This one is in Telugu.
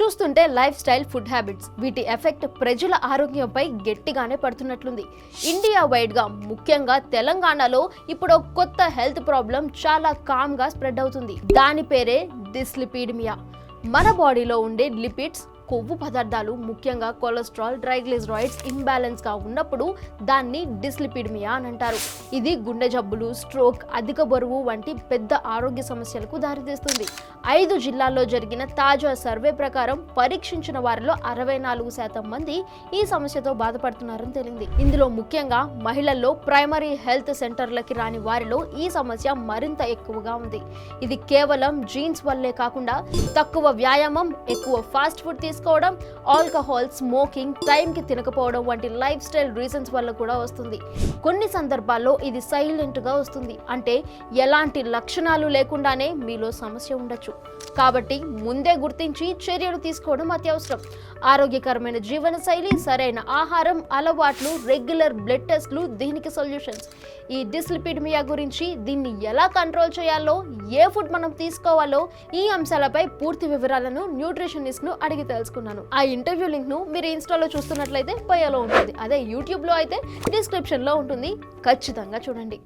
చూస్తుంటే లైఫ్ స్టైల్ ఫుడ్ హ్యాబిట్స్. వీటి ఎఫెక్ట్ ప్రజల ఆరోగ్యంపై గట్టిగానే పడుతున్నట్లుంది. ఇండియా వైడ్గా ముఖ్యంగా తెలంగాణలో ఇప్పుడు కొత్త హెల్త్ ప్రాబ్లం చాలా కామ్గా స్ప్రెడ్ అవుతుంది. దాని పేరే డిస్లిపిడిమియా. మన బాడీలో ఉండే లిపిడ్స్ కొవ్వు పదార్థాలు ముఖ్యంగా కొలెస్ట్రాల్ ట్రైగ్లిజరాయిడ్స్ ఇంబ్యాలెన్స్గా ఉన్నప్పుడు దాన్ని డిస్లిపిడిమియా అని అంటారు. ఇది గుండె జబ్బులు స్ట్రోక్ అధిక బరువు వంటి పెద్ద ఆరోగ్య సమస్యలకు దారితీస్తుంది. ఐదు జిల్లాల్లో జరిగిన తాజా సర్వే ప్రకారం పరీక్షించిన వారిలో అరవై నాలుగు శాతం మంది ఈ సమస్యతో బాధపడుతున్నారని తేలింది. ఇందులో ముఖ్యంగా మహిళల్లో ప్రైమరీ హెల్త్ సెంటర్లకి రాని వారిలో ఈ సమస్య మరింత ఎక్కువగా ఉంది. ఇది కేవలం జీన్స్ వల్లే కాకుండా తక్కువ వ్యాయామం ఎక్కువ ఫాస్ట్ ఫుడ్ తీసుకోవడం ఆల్కహాల్ స్మోకింగ్ టైంకి తినకపోవడం వంటి లైఫ్ స్టైల్ రీజన్స్ వల్ల కూడా వస్తుంది. కొన్ని సందర్భాల్లో ఇది సైలెంట్గా వస్తుంది. అంటే ఎలాంటి లక్షణాలు లేకుండానే మీలో సమస్య ఉండొచ్చు. కాబట్టి ముందే గుర్తించి చర్యలు తీసుకోవడం అత్యవసరం. ఆరోగ్యకరమైన జీవనశైలి సరైన ఆహారం అలవాట్లు రెగ్యులర్ బ్లడ్ టెస్ట్లు దీనికి సొల్యూషన్స్. ఈ డిస్లిపిడ్మియా గురించి దీన్ని ఎలా కంట్రోల్ చేయాలో ఏ ఫుడ్ మనం తీసుకోవాలో ఈ అంశాలపై పూర్తి వివరాలను న్యూట్రిషనిస్ట్ను అడిగి తెలుసుకున్నాను. ఆ ఇంటర్వ్యూ లింక్ను మీరు ఇన్స్టాలో చూస్తున్నట్లయితే బయోలో ఉంటుంది. అదే యూట్యూబ్లో అయితే డిస్క్రిప్షన్లో ఉంటుంది. ఖచ్చితంగా చూడండి.